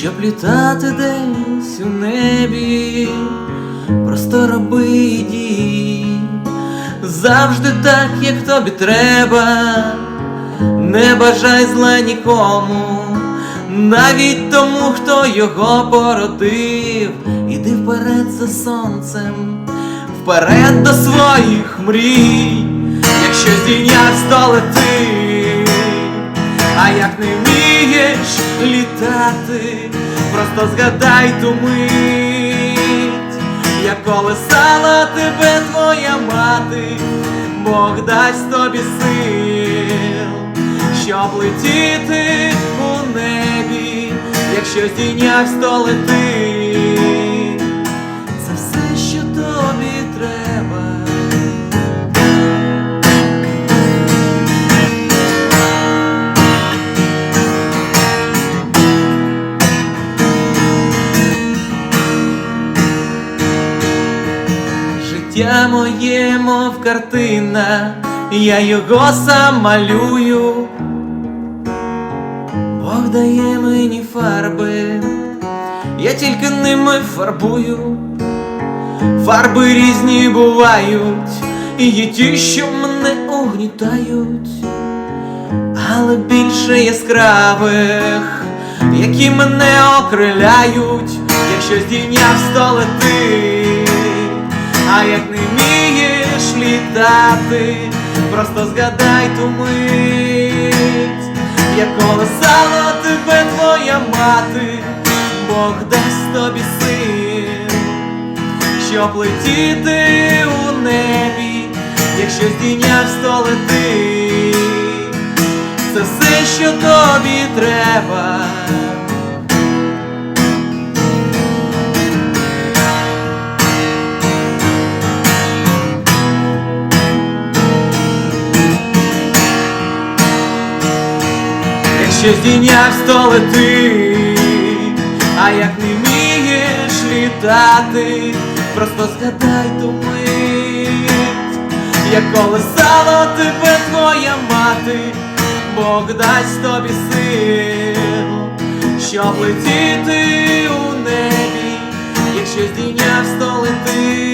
щоб літати десь у небі, просто роби дій, завжди так, як тобі треба, не бажай зла нікому, навіть тому, хто його породив, іди вперед за сонцем, вперед до своїх мрій, якщо здійнявсь, то літати, просто згадай ту мить, як колесала тебе твоя мати, Бог дасть тобі сил, щоб летіти у небі, якщо здійнявсь, то лети. Життя моє, мов картина, я його сам. Бог дає мені фарби, я тільки ними фарбую. Фарби різні бувають, і є ті, що мене угнітають, але більше яскравих, які мене окриляють, якщо здійнявсь, то лети, а як не вмієш літати, просто згадай ту мить, як колесала тебе твоя мати, Бог дасть тобі сил щоб летіти у небі, якщо здійнявсь, то лети, це все, що тобі треба. Якщо здійнявсь, то лети, а як не вмієш літати, просто згадай ту мить, як колесало тебе твоя мати, Бог дасть тобі сил, щоб летіти у небі, якщо здійнявсь, то лети.